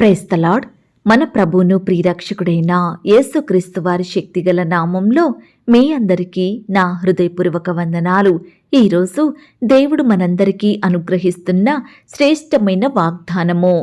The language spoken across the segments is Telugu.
ప్రైస్తలాడ్ మన ప్రభువును ప్రియరక్షకుడైన యేసుక్రీస్తు వారి శక్తిగల నామంలో మీ అందరికీ నా హృదయపూర్వక వందనాలు. ఈరోజు దేవుడు మనందరికీ అనుగ్రహిస్తున్న శ్రేష్టమైన వాగ్దానము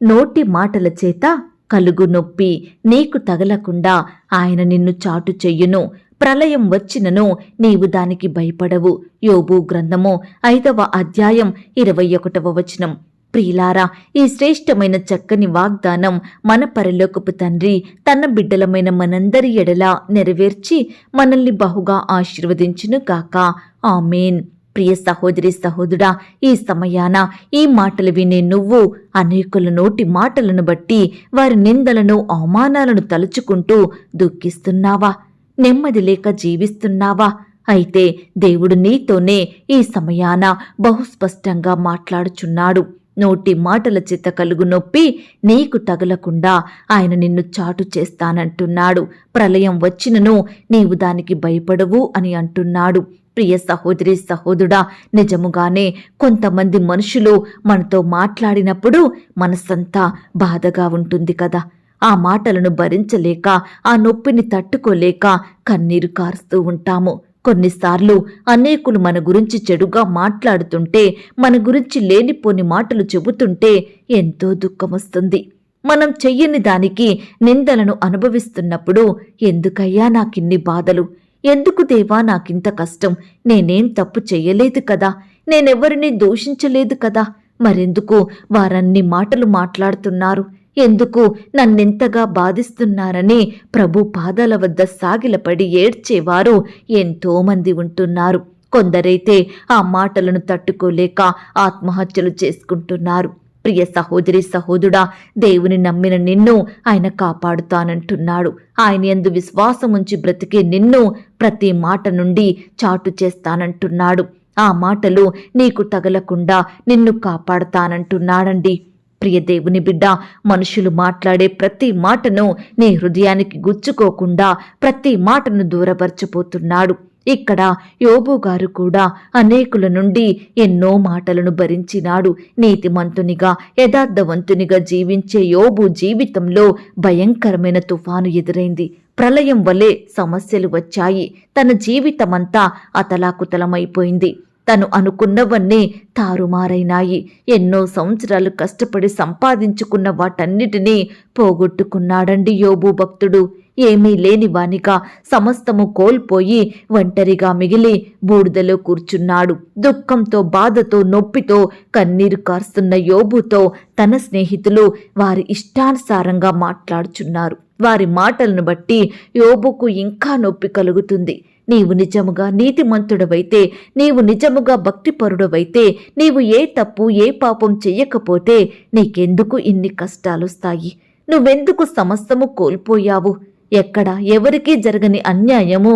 నోటి మాటల చేత కలుగు నొప్పి నీకు తగలకుండా ఆయన నిన్ను చాటు చెయ్యును ప్రళయం వచ్చినను నీవు దానికి భయపడవు. యోబు గ్రంథము ఐదవ అధ్యాయం ఇరవై ఒకటవ వచనం. ప్రియులారా ఈ శ్రేష్టమైన చక్కని వాగ్దానం మన పరలోకపు తండ్రి తన బిడ్డలమైన మనందరి ఎడల నెరవేర్చి మనల్ని బహుగా ఆశీర్వదించును గాక. ఆమెన్. ప్రియ సహోదరి సహోదరుడా ఈ సమయాన ఈ మాటలు వినే నువ్వు అనేకుల నోటి మాటలను బట్టి వారి నిందలను అవమానాలను తలుచుకుంటూ దుఃఖిస్తున్నావా? నెమ్మది లేక జీవిస్తున్నావా? అయితే దేవుడు నీతోనే ఈ సమయాన బహుస్పష్టంగా మాట్లాడుచున్నాడు. నోటి మాటల చేత కలుగు నొప్పి నీకు తగలకుండా ఆయన నిన్ను చాటు చేస్తానంటున్నాడు. ప్రళయం వచ్చినను నీవు దానికి భయపడవు అని అంటున్నాడు. ప్రియ సహోదరి సహోదరుడా నిజముగానే కొంతమంది మనుషులు మనతో మాట్లాడినప్పుడు మనసంతా బాధగా ఉంటుంది కదా. ఆ మాటలను భరించలేక ఆ నొప్పిని తట్టుకోలేక కన్నీరు కారుస్తూ ఉంటాము. కొన్నిసార్లు అనేకులు మన గురించి చెడుగా మాట్లాడుతుంటే మన గురించి లేనిపోని మాటలు చెబుతుంటే ఎంతో దుఃఖమొస్తుంది. మనం చెయ్యని దానికి నిందలను అనుభవిస్తున్నప్పుడు ఎందుకయ్యా నాకిన్ని బాధలు? ఎందుకు దేవా నాకింత కష్టం? నేనేం తప్పు చెయ్యలేదు కదా? నేనెవరిని దూషించలేదు కదా? మరెందుకు వారన్ని మాటలు మాట్లాడుతున్నారు? ఎందుకు నన్నెంతగా బాధిస్తున్నారని ప్రభు పాదాల వద్ద సాగిలపడి ఏడ్చేవారు ఎంతోమంది ఉంటున్నారు. కొందరైతే ఆ మాటలను తట్టుకోలేక ఆత్మహత్యలు చేసుకుంటున్నారు. ప్రియ సహోదరి సహోదుడా దేవుని నమ్మిన నిన్ను ఆయన కాపాడుతానంటున్నాడు. ఆయన ఎందు విశ్వాసముంచి బ్రతికే నిన్ను ప్రతి మాట నుండి చాటు చేస్తానంటున్నాడు. ఆ మాటలు నీకు తగలకుండా నిన్ను కాపాడుతానంటున్నాడండి. ప్రియ దేవుని బిడ్డ మనుషులు మాట్లాడే ప్రతి మాటను నీ హృదయానికి గుచ్చుకోకుండా ప్రతి మాటను దూరపరచిపోతున్నాడు ఇక్కడ యోబు గారు కూడా అనేకుల నుండి ఎన్నో మాటలను భరించినాడు. నీతిమంతునిగా యథార్థవంతునిగా జీవించే యోబు జీవితంలో భయంకరమైన తుఫాను ఎదురైంది. ప్రళయం వలె సమస్యలు వచ్చాయి. తన జీవితమంతా అతలాకుతలమైపోయింది. తను అనుకున్నవన్నీ తారుమారైనాయి. ఎన్నో సంవత్సరాలు కష్టపడి సంపాదించుకున్న వాటన్నిటినీ పోగొట్టుకున్నాడండి యోబు భక్తుడు. ఏమీ లేని వానిగా సమస్తము కోల్పోయి ఒంటరిగా మిగిలి బూడిదలో కూర్చున్నాడు. దుఃఖంతో బాధతో నొప్పితో కన్నీరు కారుస్తున్న యోబుతో తన స్నేహితులు వారి ఇష్టానుసారంగా మాట్లాడుచున్నారు. వారి మాటలను బట్టి యోబుకు ఇంకా నొప్పి కలుగుతుంది. నీవు నిజముగా నీతిమంతుడవైతే నీవు నిజముగా భక్తిపరుడవైతే నీవు ఏ తప్పు ఏ పాపం చెయ్యకపోతే నీకెందుకు ఇన్ని కష్టాలొస్తాయి నువ్వెందుకు సమస్తము కోల్పోయావు? ఎక్కడ ఎవరికీ జరగని అన్యాయము?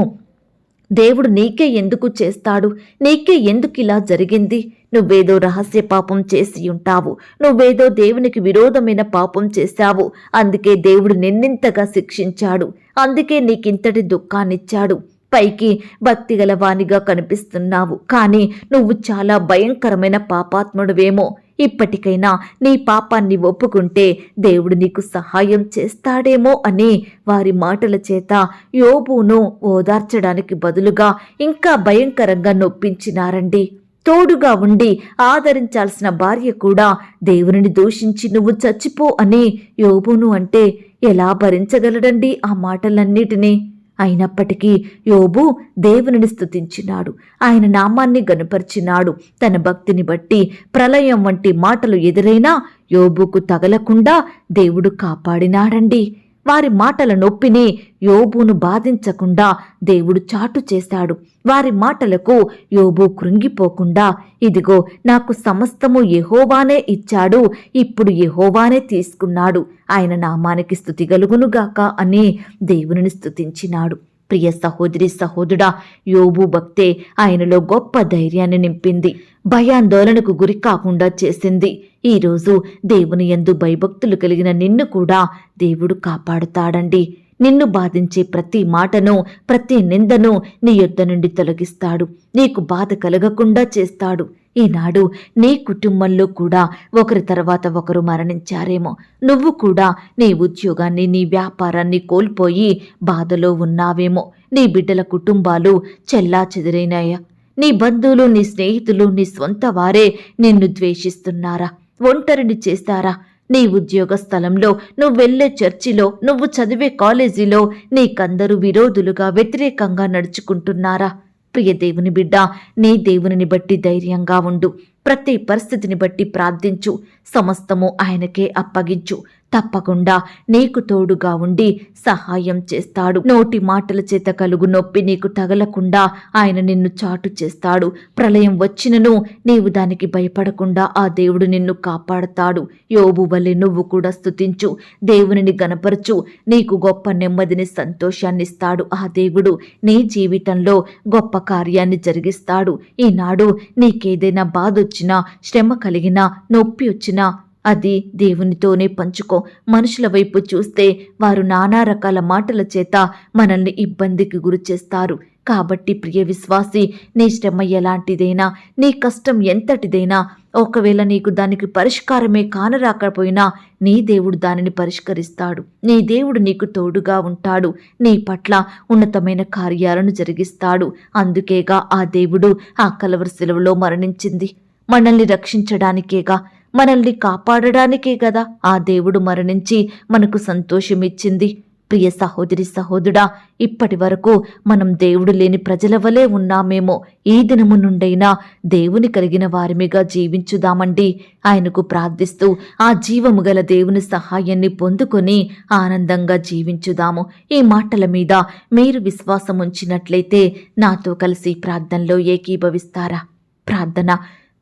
దేవుడు నీకే ఎందుకు చేస్తాడు? నీకే ఎందుకు ఇలా జరిగింది? నువ్వేదో రహస్య పాపం చేసి ఉంటావు. నువ్వేదో దేవునికి విరోధమైన పాపం చేశావు. అందుకే దేవుడు నిన్నింతగా శిక్షించాడు. అందుకే నీకింతటి దుఃఖాన్నిచ్చాడు. పైకి భక్తిగల వాణిగా కనిపిస్తున్నావు. కానీ నువ్వు చాలా భయంకరమైన పాపాత్ముడువేమో. ఇప్పటికైనా నీ పాపాన్ని ఒప్పుకుంటే దేవుడు నీకు సహాయం చేస్తాడేమో అని వారి మాటల చేత యోబును ఓదార్చడానికి బదులుగా ఇంకా భయంకరంగా నొప్పించినారండి. తోడుగా ఉండి ఆదరించాల్సిన భార్య కూడా దేవునిని దూషించి నువ్వు చచ్చిపో అని యోబును అంటే ఎలా భరించగలడండి ఆ మాటలన్నిటినీ? అయినప్పటికీ యోబు దేవునిని స్థుతించినాడు ఆయన నామాన్ని గనుపరిచినాడు. తన భక్తిని బట్టి ప్రళయం వంటి మాటలు ఎదురైనా యోబుకు తగలకుండా దేవుడు కాపాడినాడండి. వారి మాటల నొప్పిని యోబును బాధించకుండా దేవుడు చాటు చేశాడు. వారి మాటలకు యోబు కృంగిపోకుండా ఇదిగో నాకు సమస్తము యహోవానే ఇచ్చాడు ఇప్పుడు యహోవానే తీసుకున్నాడు. ఆయన నామానికి స్థుతి గలుగునుగాక అని దేవునిని స్థుతించినాడు. ప్రియ సహోదరి సహోదరుడా యోబు భక్తే ఆయనలో గొప్ప ధైర్యాన్ని నింపింది. భయాందోళనకు గురి కాకుండా చేసింది. ఈరోజు దేవుని ఎందు భయభక్తులు కలిగిన నిన్ను కూడా దేవుడు కాపాడుతాడండి. నిన్ను బాధించే ప్రతి మాటను ప్రతి నిందను నీ యొద్ద నుండి తొలగిస్తాడు. నీకు బాధ కలగకుండా చేస్తాడు. ఈనాడు నీ కుటుంబంలో కూడా ఒకరి తర్వాత ఒకరు మరణించారేమో. నువ్వు కూడా నీ ఉద్యోగాన్ని నీ వ్యాపారాన్ని కోల్పోయి బాధలో ఉన్నావేమో. నీ బిడ్డల కుటుంబాలు చెల్లా చెదిరైనాయా నీ బంధువులు నీ స్నేహితులు నీ స్వంత వారే నిన్ను ద్వేషిస్తున్నారా? ఒంటరిని చేస్తారా? నీ ఉద్యోగ స్థలంలో నువ్వు వెళ్ళే చర్చిలో నువ్వు చదివే కాలేజీలో నీకందరూ విరోధులుగా వ్యతిరేకంగా నడుచుకుంటున్నారా? ప్రియ దేవుని బిడ్డ నీ దేవునిని బట్టి ధైర్యంగా ఉండు. ప్రతి పరిస్థితిని బట్టి ప్రార్థించు. సమస్తము ఆయనకే అప్పగించు. తప్పకుండా నీకు తోడుగా ఉండి సహాయం చేస్తాడు. నోటి మాటల చేత కలుగు నొప్పి నీకు తగలకుండా ఆయన నిన్ను చాటు చేస్తాడు. ప్రళయం వచ్చినను నీవు దానికి భయపడకుండా ఆ దేవుడు నిన్ను కాపాడతాడు. యోబు వలె నువ్వు కూడా స్తుతించు. దేవునిని గనపరచు నీకు గొప్ప నెమ్మదిని సంతోషాన్నిస్తాడు ఆ దేవుడు. నీ జీవితంలో గొప్ప కార్యాన్ని జరిగిస్తాడు. ఈనాడు నీకేదైనా బాధొచ్చినా శ్రమ కలిగినా నొప్పి వచ్చినా అది దేవునితోనే పంచుకో. మనుషుల వైపు చూస్తే వారు నానా రకాల మాటల చేత మనల్ని ఇబ్బందికి గురి చేస్తారు. కాబట్టి ప్రియ విశ్వాసి నీ శ్రమ ఎలాంటిదైనా నీ కష్టం ఎంతటిదైనా ఒకవేళ నీకు దానికి పరిష్కారమే కానరాకపోయినా నీ దేవుడు దానిని పరిష్కరిస్తాడు. నీ దేవుడు నీకు తోడుగా ఉంటాడు. నీ పట్ల ఉన్నతమైన కార్యాలను జరిగిస్తాడు. అందుకేగా ఆ దేవుడు ఆ కలవర సెలవులో మరణించింది. మనల్ని రక్షించడానికేగా మనల్ని కాపాడడానికే కదా ఆ దేవుడు మరణించి మనకు సంతోషమిచ్చింది. ప్రియ సహోదరి సహోదరుడా ఇప్పటి వరకు మనం దేవుడు లేని ప్రజల వలె ఉన్నామేమో. ఈ దినము నుండైనా దేవుని కలిగిన వారిమిగా జీవించుదామండి. ఆయనకు ప్రార్థిస్తూ ఆ జీవము గల దేవుని సహాయాన్ని పొందుకొని ఆనందంగా జీవించుదాము. ఈ మాటల మీద మీరు విశ్వాసం ఉంచినట్లయితే నాతో కలిసి ప్రార్థనలో ఏకీభవిస్తారా? ప్రార్థన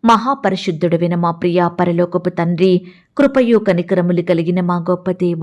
మహాపరిశుద్ధుడవిన మా ప్రియ పరలోకపు తండ్రి కృపయు కనికరములు కలిగిన మా గొప్ప దేవ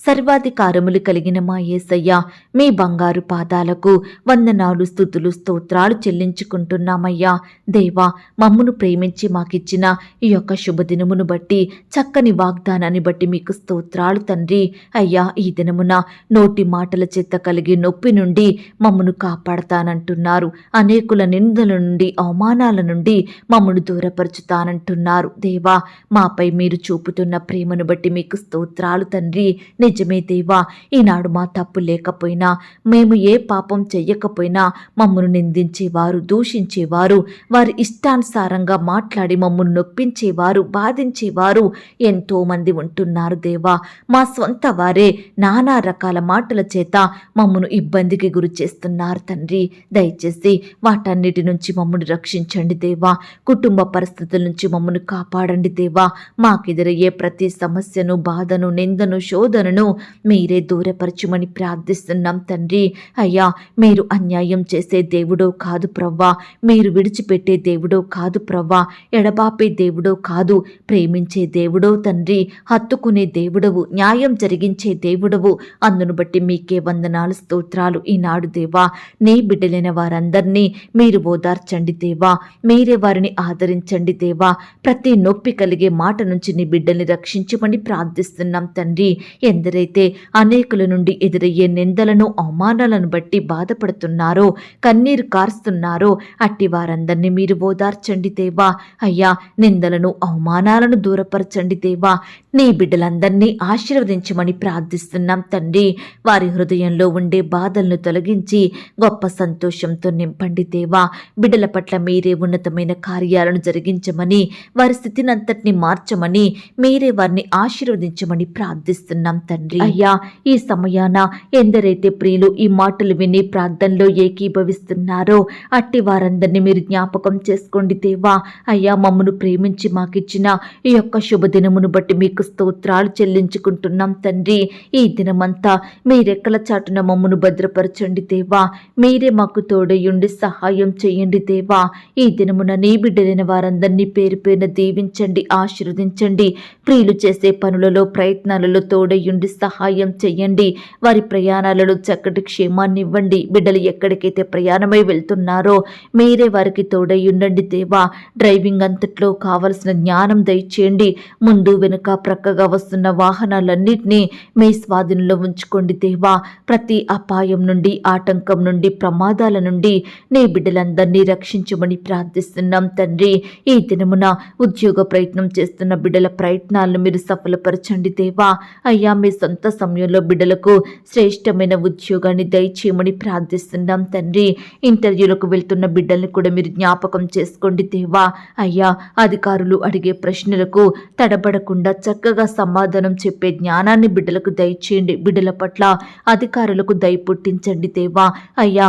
సర్వాధికారములు కలిగిన మా యేసయ్య మీ బంగారు పాదాలకు వందనాలు స్థుతులు స్తోత్రాలు చెల్లించుకుంటున్నామయ్యా. దేవా మమ్మును ప్రేమించి మాకిచ్చిన ఈ యొక్క శుభదినమును బట్టి చక్కని వాగ్దానాన్ని బట్టి మీకు స్తోత్రాలు తండ్రి. అయ్యా ఈ దినమున నోటి మాటల చేత కలిగి నొప్పి నుండి మమ్మను కాపాడతానంటున్నారు. అనేకుల నిందల నుండి అవమానాల నుండి మమ్మను దూరపరుచుతానంటున్నారు. దేవా మాపై మీరు చూపు చూపుతున్న ప్రేమను బట్టి మీకు స్తోత్రాలు తండ్రి. నిజమే దేవా ఈనాడు మా తప్పు లేకపోయినా మేము ఏ పాపం చెయ్యకపోయినా మమ్మను నిందించేవారు దూషించేవారు వారి ఇష్టానుసారంగా మాట్లాడి మమ్మల్ని నొప్పించేవారు బాధించేవారు ఎంతోమంది ఉంటున్నారు దేవా. మా స్వంత వారే నానా రకాల మాటల చేత మమ్మను ఇబ్బందికి గురి చేస్తున్నారు తండ్రి. దయచేసి వాటన్నిటి నుంచి మమ్మను రక్షించండి దేవా. కుటుంబ పరిస్థితుల నుంచి మమ్మల్ని కాపాడండి దేవా. మాకెదురయ్యే ప్రతి సమస్యను బాధను నిందను శోధనను మీరే దూరపరచుమని ప్రార్థిస్తున్నాం తండ్రి. అయ్యా మీరు అన్యాయం చేసే దేవుడో కాదు ప్రవ్వా. మీరు విడిచిపెట్టే దేవుడో కాదు ప్రవ్వా. ఎడబాపే దేవుడో కాదు ప్రేమించే దేవుడో తండ్రి. హత్తుకునే దేవుడవు న్యాయం జరిగించే దేవుడవు. అందును బట్టి మీకే వందనాలు స్తోత్రాలు ఈనాడు దేవా. నీ బిడ్డలైన వారందరినీ మీరు ఓదార్చండి దేవా. మీరే వారిని ఆదరించండి దేవా. ప్రతి నొప్పి కలిగే మాట నుంచి నీ బిడ్డల్ని రక్షించమని ప్రార్థిస్తున్నాం తండ్రి. ఎందరైతే అనేకుల నుండి ఎదురయ్యే నిందలను అవమానాలను బట్టి బాధపడుతున్నారో కన్నీరు కారుస్తున్నారో అట్టి వారందరినీ మీరు ఓదార్చండి దేవా. అయ్యా నిందలను అవమానాలను దూరపరచండి దేవా. నీ బిడ్డలందరినీ ఆశీర్వదించమని ప్రార్థిస్తున్నాం తండ్రి. వారి హృదయంలో ఉండే బాధలను తొలగించి గొప్ప సంతోషంతో నింపండి దేవా. బిడ్డల పట్ల మీరే ఉన్నతమైన కార్యాలను జరిగించమని వారి స్థితిని అంతటిని మార్చమని మీరే వారిని ఆశీర్వదించమని ప్రార్థిస్తున్నాం తండ్రి. అయ్యా ఈ సమయాన ఎందరైతే ప్రియులు ఈ మాటలు విని ప్రార్థనలో ఏకీభవిస్తున్నారో అట్టి వారందరినీ మీరు జ్ఞాపకం చేసుకోండి దేవా. అయ్యా మమ్మను ప్రేమించి మాకిచ్చిన ఈ యొక్క శుభదినమును బట్టి మీకు స్తోత్రాలు చెల్లించుకుంటున్నాం తండ్రి. ఈ దినమంతా మీరెక్కల చాటున మమ్మను భద్రపరచండి దేవా. మీరే మాకు తోడయుండి సహాయం చేయండి దేవా. ఈ దినమున నీ బిడ్డలైన వారందరినీ పేరు పేరున దీవించండి ఆశీర్వదించండి. ప్రియులు చేసే పనులలో ప్రయత్నాలలో తోడయుండి సహాయం చేయండి. వారి ప్రయాణాలలో చక్కటి క్షేమాన్ని ఇవ్వండి. బిడ్డలు ఎక్కడికైతే ప్రయాణమై వెళ్తున్నారో మీరే వారికి తోడయుండండి దేవా. డ్రైవింగ్ అంతట్లో కావలసిన జ్ఞానం దయచేయండి. ముందు వెనుక ప్రక్కగా వస్తున్న వాహనాలన్నింటినీ మీ స్వాధీనంలో ఉంచుకోండి దేవా. ప్రతి అపాయం నుండి ఆటంకం నుండి ప్రమాదాల నుండి నీ బిడ్డలందరినీ రక్షించమని ప్రార్థిస్తున్నాం తండ్రి. ఈ దినమున ఉద్యోగ ప్రయత్నం చేస్తున్న బిడ్డల ప్రయత్నాలను మీరు సఫలపరచండి దేవా. అయ్యా మీ సొంత సమయంలో బిడ్డలకు శ్రేష్టమైన ఉద్యోగాన్ని దయచేయమని ప్రార్థిస్తున్నాం తండ్రి. ఇంటర్వ్యూలకు వెళ్తున్న బిడ్డల్ని కూడా మీరు జ్ఞాపకం చేసుకోండి దేవా. అయ్యా అధికారులు అడిగే ప్రశ్నలకు తడబడకుండా చక్కగా సమాధానం చెప్పే జ్ఞానాన్ని బిడ్డలకు దయచేయండి. బిడ్డల పట్ల అధికారులకు దయ పుట్టించండి దేవా. అయ్యా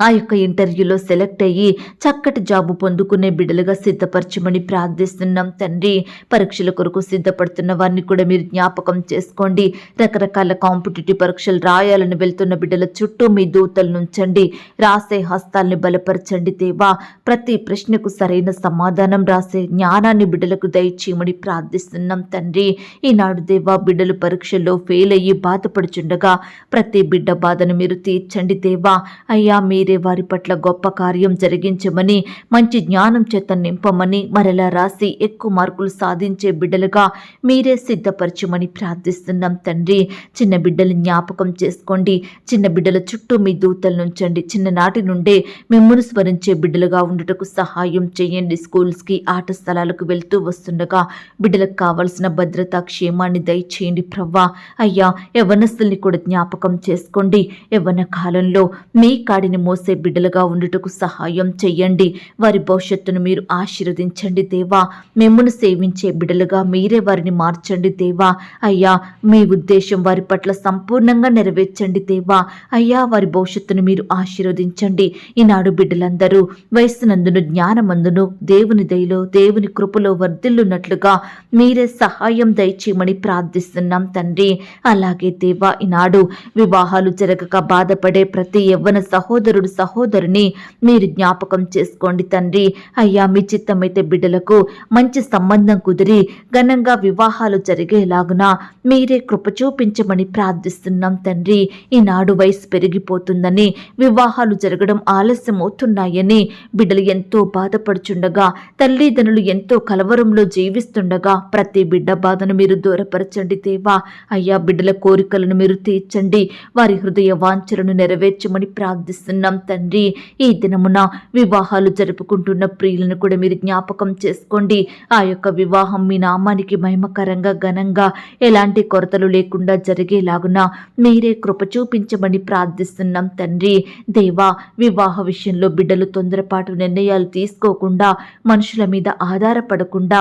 ఆ యొక్క ఇంటర్వ్యూలో సెలెక్ట్ అయ్యి చక్కటి జాబు పొందుకునే బిడ్డలుగా సిద్ధపరచమని ప్రార్థిస్తున్నాం తండ్రి. పరీక్షల కొరకు సిద్ధపడుతున్న వారిని కూడా మీరు జ్ఞాపకం చేసుకోండి. రకరకాల కాంపిటేటివ్ పరీక్షలు రాయాలని వెళ్తున్న బిడ్డల చుట్టూ మీ దూతలు నుంచండి. రాసే హస్తాల్ని బలపరచండి దేవా. ప్రతి ప్రశ్నకు సరైన సమాధానం రాసే జ్ఞానాన్ని బిడ్డలకు దయచేయమని ప్రార్థిస్తున్నాం తండ్రి. ఈనాడు దేవా బిడ్డలు పరీక్షల్లో ఫెయిల్ అయ్యి బాధపడుచుండగా ప్రతి బిడ్డ బాధను మీరు తీర్చండి దేవా. అయ్యా మీరే వారి పట్ల గొప్ప కార్యం జరిగించమని మంచి జ్ఞానం చేత నింపమని మరలా రాసి ఎక్కువ మార్కులు సాధించే బిడ్డలుగా మీరే సిద్ధపరచమని ప్రార్థిస్తున్నాం తండ్రి. చిన్న బిడ్డలు జ్ఞాపకం చేసుకోండి. చిన్న బిడ్డల చుట్టూ మీ దూతలు నుంచండి చిన్ననాటి నుండే మిమ్మల్ని స్మరించే బిడ్డలుగా ఉండటకు సహాయం చేయండి. స్కూల్స్కి ఆట స్థలాలకు వెళ్తూ వస్తుండగా బిడ్డలకు కావలసిన భద్రత క్షేమాన్ని దయచేయండి ప్రవ్వా. అయ్యా యవనస్తుల్ని కూడా జ్ఞాపకం చేసుకోండి. యవ్వన కాలంలో మీ కాడిని మోసే బిడ్డలుగా ఉండుటకు సహాయం చెయ్యండి. వారి భవిష్యత్తును మీరు ఆశీర్వదించండి దేవా. మిమ్మల్ని సేవించే బిడ్డలుగా మీరే వారిని మార్చండి దేవా. అయ్యా మీ ఉద్దేశం వారి పట్ల సంపూర్ణంగా నెరవేర్చండి దేవా. అయ్యా వారి భవిష్యత్తును మీరు ఆశీర్వదించండి. ఈనాడు బిడ్డలందరూ వయస్సునందును జ్ఞానమందును దేవుని దయలో దేవుని కృపలో వర్ధిల్లున్నట్లుగా మీరే సహాయం దయచేయమని ప్రార్థిస్తున్నాం తండ్రి. అలాగే దేవా ఈనాడు వివాహాలు జరగక బాధపడే ప్రతి యవ్వన సహోదరుడు సహోదరుని మీరు జ్ఞాపకం చేసుకోండి తండ్రి. అయ్యా మీ చిత్తమైతే బిడ్డలకు మంచి సంబంధం కుదిరి ఘనంగా వివాహాలు జరిగేలాగున మీరే కృప చూపించమని ప్రార్థిస్తున్నాం తండ్రి. ఈనాడు వయసు పెరిగిపోతుందని వివాహాలు జరగడం ఆలస్యం అవుతున్నాయని బిడ్డలు ఎంతో బాధపడుచుండగా తల్లిదండ్రులు ఎంతో కలవరంలో జీవిస్తుండగా ప్రతి బిడ్డ బాధను మీరు దూరపరచండి దేవా. అయ్యా బిడ్డల కోరికలను మీరు తీర్చండి వారి హృదయ వాంఛలను నెరవేర్చమని ప్రార్థిస్తున్నాం. తండ్రి. ఈ దినమున వివాహాలు జరుపుకుంటున్న ప్రియులను కూడా మీరు జ్ఞాపకం చేసుకోండి. ఆ యొక్క వివాహం మీ నామానికి మహిమకరంగా ఘనంగా ఎలాంటి కొరతలు లేకుండా జరిగేలాగున మీరే కృప చూపించమని ప్రార్థిస్తున్నాం తండ్రి. దేవా వివాహ విషయంలో బిడ్డలు తొందరపాటు నిర్ణయాలు తీసుకోకుండా మనుషుల మీద ఆధారపడకుండా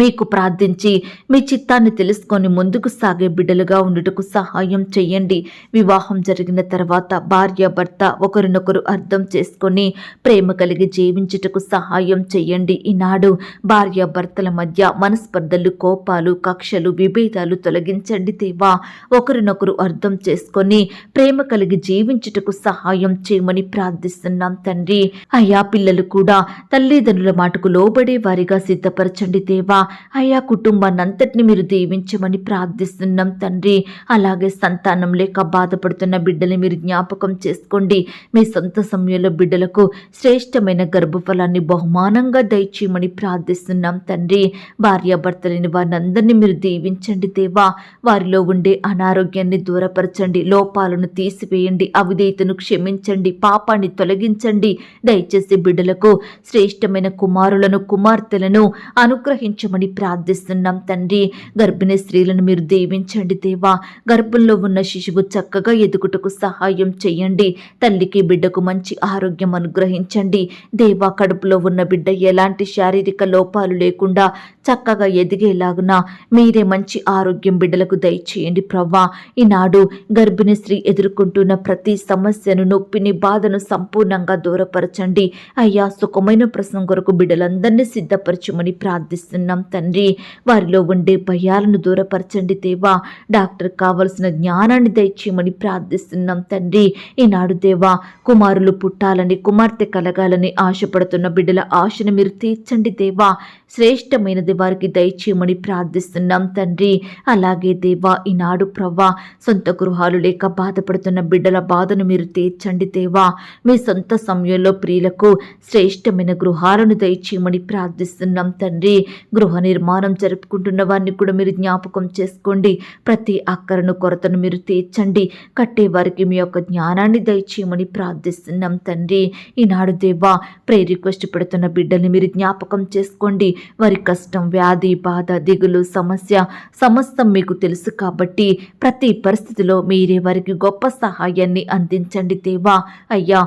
మీకు ప్రార్థించి మీ చిత్తాన్ని తెలుసుకొని ముందుకు సాగే బిడ్డలుగా ఉండుటకు సహాయం చేయండి. వివాహం జరిగిన తర్వాత భార్య భర్త ఒకరినొకరు అర్థం చేసుకొని ప్రేమ కలిగి జీవించుటకు సహాయం చేయండి. ఈనాడు భార్య భర్తల మధ్య మనస్పర్ధలు కోపాలు కక్షలు విభేదాలు తొలగించండి దేవా. ఒకరినొకరు అర్థం చేసుకొని ప్రేమ కలిగి జీవించుటకు సహాయం చేయమని ప్రార్థిస్తున్నాం తండ్రి. అయ్యా పిల్లలు కూడా తల్లిదండ్రుల మాటకు లోబడే వారిగా సిద్ధపరచండి దేవా. అయ్యా కుటుంబాన్నంతటిని మీరు దీవించమని ప్రార్థిస్తున్నాం తండ్రి. అలాగే సంతానం లేక బాధపడుతున్న బిడ్డని మీరు జ్ఞాపకం చేసుకోండి. మీ సొంత సమయంలో బిడ్డలకు శ్రేష్టమైన గర్భఫలాన్ని బహుమానంగా దయచేయమని ప్రార్థిస్తున్నాం తండ్రి. భార్యాభర్తలేని వారిని అందరినీ మీరు దీవించండి దేవా. వారిలో ఉండే అనారోగ్యాన్ని దూరపరచండి. లోపాలను తీసివేయండి. అవిధేయతను క్షమించండి. పాపాన్ని తొలగించండి. దయచేసి బిడ్డలకు శ్రేష్టమైన కుమారులను కుమార్తెలను అనుగ్రహించ అనుగ్రహించమని ప్రార్థిస్తున్నాం తండ్రి. గర్భిణీ స్త్రీలను మీరు దీవించండి దేవా. గర్భంలో ఉన్న శిశువు చక్కగా ఎదుగుటకు సహాయం చేయండి. తల్లికి బిడ్డకు మంచి ఆరోగ్యం అనుగ్రహించండి. దేవా కడుపులో ఉన్న బిడ్డ ఎలాంటి శారీరక లోపాలు లేకుండా చక్కగా ఎదిగేలాగున మీరే మంచి ఆరోగ్యం బిడ్డలకు దయచేయండి ప్రవ్వా. ఈనాడు గర్భిణీ స్త్రీ ఎదుర్కొంటున్న ప్రతి సమస్యను నొప్పిని బాధను సంపూర్ణంగా దూరపరచండి. అయ్యా సుఖమైన ప్రసవం కొరకు బిడ్డలందరినీ సిద్ధపరచమని ప్రార్థిస్తున్నాం. తండ్రి. వారిలో ఉండే భయాలను దూరపరచండి దేవా. డాక్టర్ కావలసిన జ్ఞానాన్ని దయచేయమని ప్రార్థిస్తున్నాం తండ్రి. ఈనాడు దేవా కుమారులు పుట్టాలని కుమార్తె కలగాలని ఆశపడుతున్న బిడ్డల ఆశను మీరు తీర్చండి దేవా. శ్రేష్టమైనది వారికి దయచేయమని ప్రార్థిస్తున్నాం తండ్రి. అలాగే దేవా ఈనాడు ప్రవ్వా సొంత గృహాలు లేక బాధపడుతున్న బిడ్డల బాధను మీరు తీర్చండి దేవా. మీ సొంత సమయంలో ప్రియులకు శ్రేష్టమైన గృహాలను దయచేయమని ప్రార్థిస్తున్నాం తండ్రి. గృహ గృహ నిర్మాణం జరుపుకుంటున్న వారిని కూడా మీరు జ్ఞాపకం చేసుకోండి. ప్రతి అక్కరను కొరతను మీరు తీర్చండి. కట్టే వారికి మీ యొక్క జ్ఞానాన్ని దయచేయమని ప్రార్థిస్తున్నాం తండ్రి. ఈనాడు దేవా ప్రే రిక్వెస్ట్ పెడుతున్న బిడ్డల్ని మీరు జ్ఞాపకం చేసుకోండి. వారి కష్టం వ్యాధి బాధ దిగులు సమస్య సమస్తం మీకు తెలుసు కాబట్టి ప్రతి పరిస్థితిలో మీరే వారికి గొప్ప సహాయాన్ని అందించండి దేవా. అయ్యా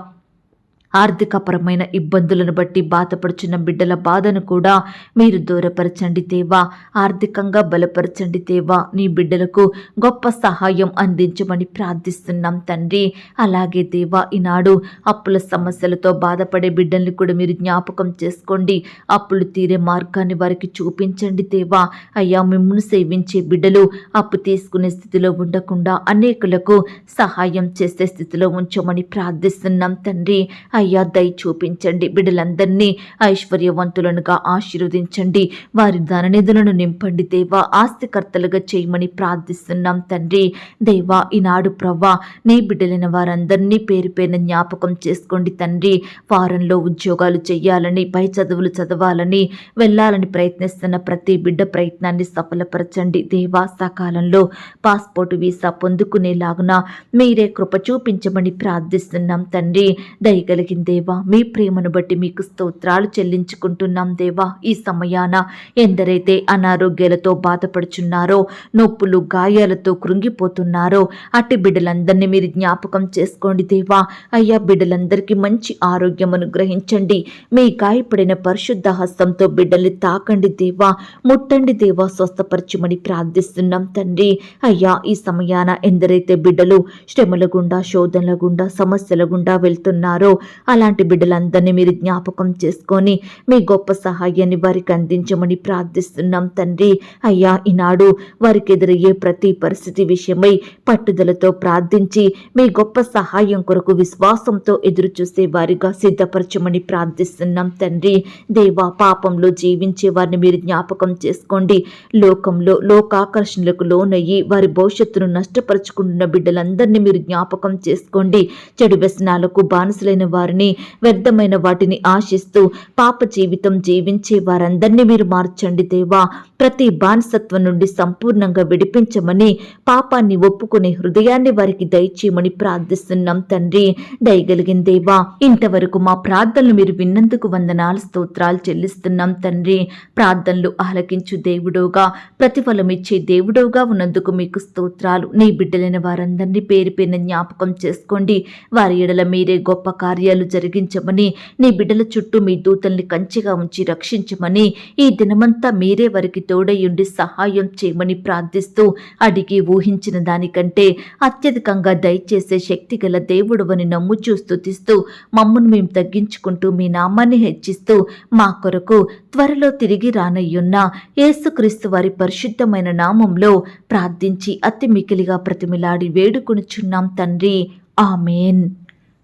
ఆర్థికపరమైన ఇబ్బందులను బట్టి బాధపడుచున్న బిడ్డల బాధను కూడా మీరు దూరపరచండి దేవా. ఆర్థికంగా బలపరచండి దేవా. నీ బిడ్డలకు గొప్ప సహాయం అందించమని ప్రార్థిస్తున్నాం తండ్రి. అలాగే దేవా ఈనాడు అప్పుల సమస్యలతో బాధపడే బిడ్డల్ని కూడా మీరు జ్ఞాపకం చేసుకోండి. అప్పులు తీరే మార్గాన్ని వారికి చూపించండి దేవా. అయ్యా మిమ్మల్ని సేవించే బిడ్డలు అప్పు తీసుకునే స్థితిలో ఉండకుండా అనేకులకు సహాయం చేసే స్థితిలో ఉంచమని ప్రార్థిస్తున్నాం తండ్రి. అయ్యా దయ చూపించండి. బిడ్డలందరినీ ఐశ్వర్యవంతులనుగా ఆశీర్వదించండి. వారి ధననిధులను నింపండి దేవా. ఆస్తికర్తలుగా చేయమని ప్రార్థిస్తున్నాం తండ్రి. దేవా ఈనాడు ప్రవ్వా నీ బిడ్డలైన వారందరినీ పేరు పేరున జ్ఞాపకం చేసుకోండి తండ్రి. వారంలో ఉద్యోగాలు చేయాలని పై చదువులు చదవాలని వెళ్ళాలని ప్రయత్నిస్తున్న ప్రతి బిడ్డ ప్రయత్నాన్ని సఫలపరచండి. దేవా సకాలంలో పాస్పోర్ట్ వీసా పొందుకునేలాగున మీరే కృప చూపించమని ప్రార్థిస్తున్నాం తండ్రి. దయగలిగిన దేవా మీ ప్రేమను బట్టి మీకు స్తోత్రాలు చెల్లించుకుంటున్నాం దేవా. ఈ సమయాన ఎందరైతే అనారోగ్యాలతో బాధపడుచున్నారో నొప్పులు గాయాలతో కృంగిపోతున్నారో అట్టి బిడ్డలందరినీ మీరు జ్ఞాపకం చేసుకోండి దేవా. అయ్యా బిడ్డలందరికీ మంచి ఆరోగ్యం అనుగ్రహించండి. మీ గాయపడిన పరిశుద్ధ హస్తంతో బిడ్డల్ని తాకండి దేవా. ముట్టండి దేవా స్వస్థపరచమని ప్రార్థిస్తున్నాం తండ్రి. అయ్యా ఈ సమయాన ఎందరైతే బిడ్డలు శ్రమల గుండా శోధనల గుండా సమస్యల గుండా వెళ్తున్నారో అలాంటి బిడ్డలందరినీ మీరు జ్ఞాపకం చేసుకొని మీ గొప్ప సహాయాన్ని వారికి అందించమని ప్రార్థిస్తున్నాం తండ్రి. అయ్యా ఈనాడు వారికి ఎదురయ్యే ప్రతి పరిస్థితి విషయమై పట్టుదలతో ప్రార్థించి మీ గొప్ప సహాయం కొరకు విశ్వాసంతో ఎదురు చూసే వారిగా సిద్ధపరచమని ప్రార్థిస్తున్నాం తండ్రి. దేవా పాపంలో జీవించే వారిని మీరు జ్ఞాపకం చేసుకోండి. లోకంలో లోకాకర్షణలకు లోనయ్యి వారి భవిష్యత్తును నష్టపరుచుకుంటున్న బిడ్డలందరినీ మీరు జ్ఞాపకం చేసుకోండి. చెడు వ్యసనాలకు బానిసలైన వారిని వ్యర్థమైన వాటిని ఆశిస్తూ పాప జీవితం జీవించే వారందరినీ మీరు మార్చండి దేవా. ప్రతి బానిసత్వం నుండి సంపూర్ణంగా విడిపించమని పాపాన్ని ఒప్పుకునే హృదయాన్ని వారికి దయచేయమని ప్రార్థిస్తున్నాం తండ్రి. దయగలిగిన దేవా ఇంతవరకు మా ప్రార్థనలు మీరు విన్నందుకు వందనాలు స్తోత్రాలు చెల్లిస్తున్నాం తండ్రి. ప్రార్థనలు ఆలకించు దేవుడోగా ప్రతిఫలమిచ్చే దేవుడోగా ఉన్నందుకు మీకు స్తోత్రాలు. నీ బిడ్డలైన వారందరినీ పేరు పేరున జ్ఞాపకం చేసుకోండి. వారి ఎడల మీరే గొప్ప కార్యాలు జరిగించమని నీ బిడ్డల చుట్టూ మీ దూతల్ని కంచిగా ఉంచి రక్షించమని ఈ దినమంతా మీరే వారికి తోడయుండి సహాయం చేయమని ప్రార్థిస్తూ అడిగి ఊహించిన దానికంటే అత్యధికంగా దయచేసే శక్తి గల దేవుడవని నమ్ముచూ చూస్తుతిస్తూ మమ్మను మేము తగ్గించుకుంటూ మీ నామాన్ని హెచ్చిస్తూ మా కొరకు త్వరలో తిరిగి రానయ్యున్న యేసుక్రీస్తు వారి పరిశుద్ధమైన నామంలో ప్రార్థించి అతి మికిలిగా ప్రతిమిలాడి వేడుకొనుచున్నాం తండ్రి. ఆమెన్.